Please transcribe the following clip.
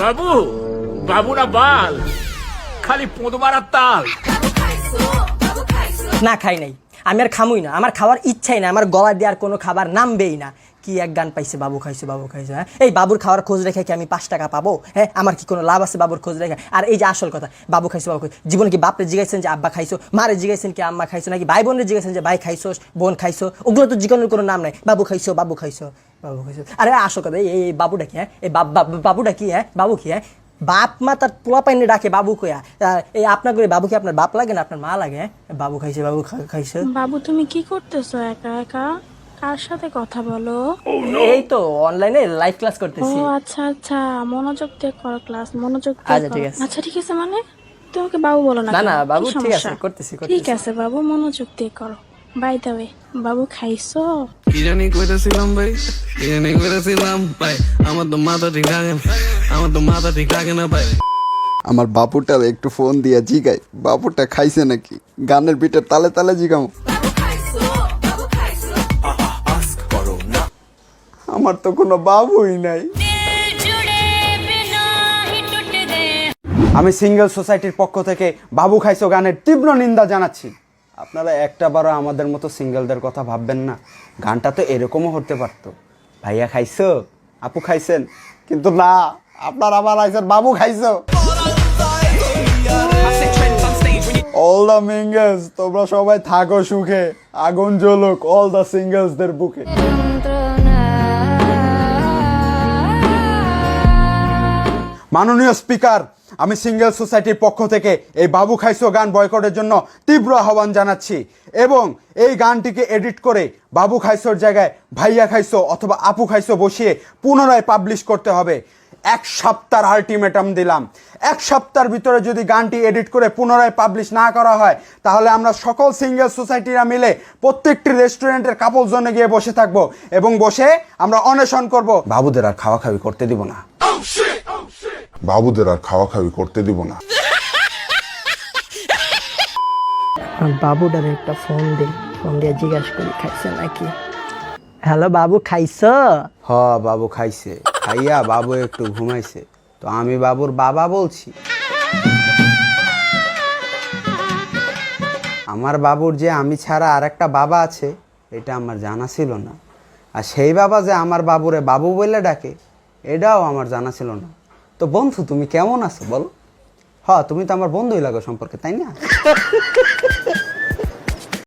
বাবু বাবু না বাল। খালি মারার তাল। না খাই নাই। আমি আর খামুই না। আমার খাওয়ার ইচ্ছাই না। আমার গলা দেওয়ার কোনো খাবার নামবেই না। কি এক গান পাইছে, বাবু খাইছে বাবু খাইছে হ্যাঁ? এই বাবুর খাওয়ার খোঁজ রেখে কি আমি পাঁচ টাকা পাবো? হ্যাঁ আমার কি কোনো লাভ আছে বাবুর খোঁজ রেখে? আর এই যে আসল কথা, বাবু খাইছো বাবু খাইছো। জীবনে কি বাপরে জিজ্ঞাসেন যে আব্বা খাইছো? মারে জিজ্ঞাসেন কি আম্মা খাইছো? নাকি ভাই বোনের জিজ্ঞাসেন যে ভাই খাইছো বোন খাইছো? ওগুলো তো জিজ্ঞানোর কোনো নাম নাই। বাবু খাইছো বাবু খাইছো বাবু খাইছো। আরে আসল কথা, এই এই বাবুটা কি হ্যাঁ? এই বাব- বাব- বাবুটা কি হ্যাঁ? বাবু কি হ্যাঁ? বাপ মা তার পোলা পাইনে ডাকে বাবু কয়া এই আপনার করে বাবু কি আপনার বাপ লাগে না আপনার মা লাগে? বাবু খাইছে বাবু খাইছে। বাবু, তুমি কি করতেছো? একা একা? কার সাথে কথা বলো? এই তো অনলাইনে লাইভ ক্লাস ও আচ্ছা আচ্ছা মনোযোগ দিয়ে করো ক্লাস মনোযোগ দিয়ে আচ্ছা, ঠিক আছে। আচ্ছা ঠিক আছে মানে তোমাকে বাবু বলো না না, না, বাবু ঠিক আছে, করতেছি, করতেছি। ঠিক আছে বাবু মনোযোগ দিয়ে করো। বাই দ্য ওয়ে বাবু খাইছো? কি জানি কইতেছিলাম ভাই কি জানি কইতেছিলাম ভাই আমার তো মাথা ঠিক থাকে না আমার তো মাথা ঠিক থাকে না ভাই। আমার বাপুটা একটু ফোন দিয়া জিগাই বাপুটা খাইছে নাকি? গানের বিটের তালে তালে জিগামো। আমার তো কোনো বাবুই নাই। আমি সিঙ্গেল সোসাইটির পক্ষ থেকে বাবু খাইছো গানের তীব্র নিন্দা জানাচ্ছি। আপনারা একটা বারো আমাদের মতো সিঙ্গেলদের কথা ভাববেন না। গানটা তো এরকমও হতে পারতো। ভাইয়া খাইছো? আপু খাইছেন? কিন্তু না, আপনার আবার আইসেন বাবু খাইছো? অল দ্য মিঙ্গেলস তোমরা সবাই থাকো সুখে। আগুন জ্বলুক অল দ্য সিঙ্গেলসদের বুকে। মাননীয় স্পিকার, আমি সিঙ্গেল সোসাইটির পক্ষ থেকে এই বাবু খাইসো গান বয়কটের জন্য তীব্র আহ্বান জানাচ্ছি এবং এই গানটিকে এডিট করে বাবু খাইসোর জায়গায় ভাইয়া খাইসো অথবা আপু খাইসো বসিয়ে পুনরায় পাবলিশ করতে হবে। এক সপ্তাহ আলটিমেটাম দিলাম। এক সপ্তাহের ভিতরে যদি গানটি এডিট করে পুনরায় পাবলিশ না করা হয়, তাহলে আমরা সকল সিঙ্গেল সোসাইটিরা মিলে প্রত্যেকটি রেস্টুরেন্টের কাপল জোনে গিয়ে বসে থাকব এবং বসে আমরা অন্বেষণ করব। বাবুদের আর খাওয়া খাওয়ি করতে দিব না। বাবুদের আর খাওয়া খাওয়ি করতে দিব না। বাবুটারে একটা ফোন দিই ফোন দিয়ে জিজ্ঞাসা করি খাইছে নাকি? হ্যালো বাবু খাইছো? হ বাবু খাইছে। খাইয়া বাবু একটু ঘুমাইছে। তো আমি বাবুর বাবা বলছি। আমার বাবুর যে আমি ছাড়া আর একটা বাবা আছে এটা আমার জানা ছিল না। আর সেই বাবা যে আমার বাবুরে বাবু বলে ডাকে এটাও আমার জানা ছিল না। তো বন্ধু, তুমি কেমন আছো বলো? হ্যাঁ তুমি তো আমার বন্ধুই লাগো সম্পর্কে, তাই না?